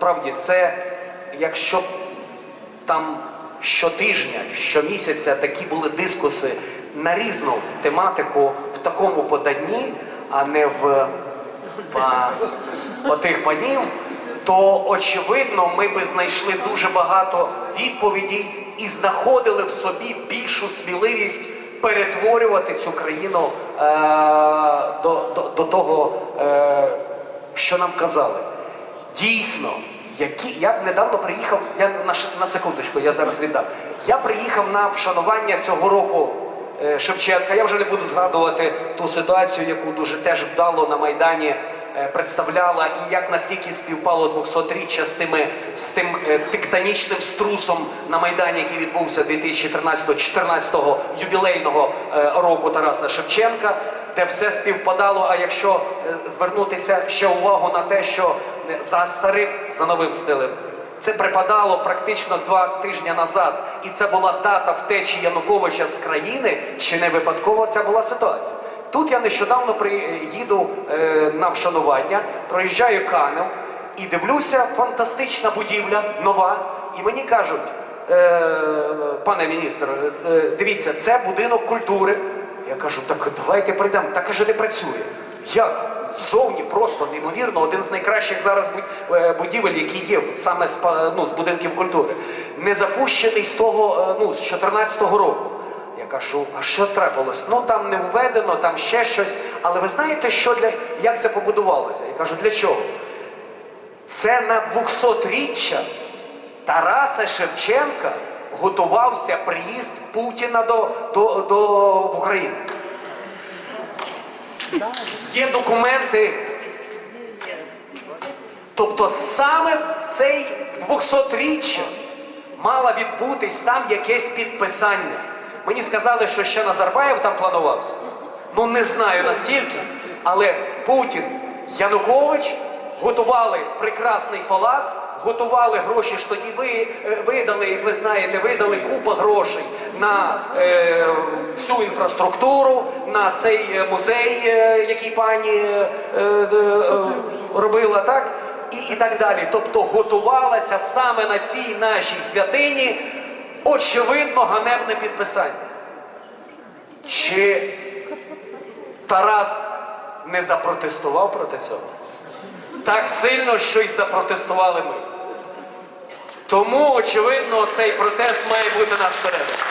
Справді, це якщо там щотижня, щомісяця такі були дискуси на різну тематику в такому поданні, а не в па- отих панів, то очевидно ми би знайшли дуже багато відповідей і знаходили в собі більшу сміливість перетворювати цю країну е, до того, е, що нам казали. Дійсно, які я недавно приїхав. Я на, на секундочку, я зараз віддам. Я приїхав на вшанування цього року е, Шевченка. Я вже не буду згадувати ту ситуацію, яку дуже теж вдало на Майдані е, представляла, і як настільки співпало 200-річчя з тими з тим е, тектонічним струсом на Майдані, який відбувся 2013-14 ювілейного е, року Тараса Шевченка, де все співпадало. А якщо е, звернутися ще увагу на те, що е, за старим, за новим стилем. Це припадало практично два тижні назад, і це була дата втечі Януковича з країни. Чи не випадково ця була ситуація? Тут я нещодавно приїду е, на вшанування, проїжджаю Канев і дивлюся, фантастична будівля, нова. І мені кажуть, е, пане міністр, е, дивіться, це будинок культури. Я кажу, так давайте прийдемо. Так каже, не працює. Як? Ззовні просто неймовірно, один з найкращих зараз е, будівель, які є саме з, ну, з будинків культури, не запущений з того, е, ну, з 14-го року. Я кажу, а що трапилось? Ну там не введено, там ще щось. Але ви знаєте, що для як це побудувалося? Я кажу, для чого? Це на 200-річчя Тараса Шевченка готувався приїзд Путіна до, до, до в Україну. Є документи. Тобто саме цей 200-річчя мало відбутись там якесь підписання. Мені сказали, що ще Назарбаєв там планувався. Ну не знаю наскільки, але Путін, Янукович готували прекрасний палац, готували гроші ж тоді ви е, видали, як ви знаєте, видали купа грошей на е, всю інфраструктуру, на цей е, музей, е, який пані е, е, робила, так? І, і так далі. Тобто готувалася саме на цій нашій святині, очевидно, ганебне підписання. Чи Тарас не запротестував проти цього? Так сильно, що й запротестували ми. Тому, очевидно, цей протест має бути нас всередині.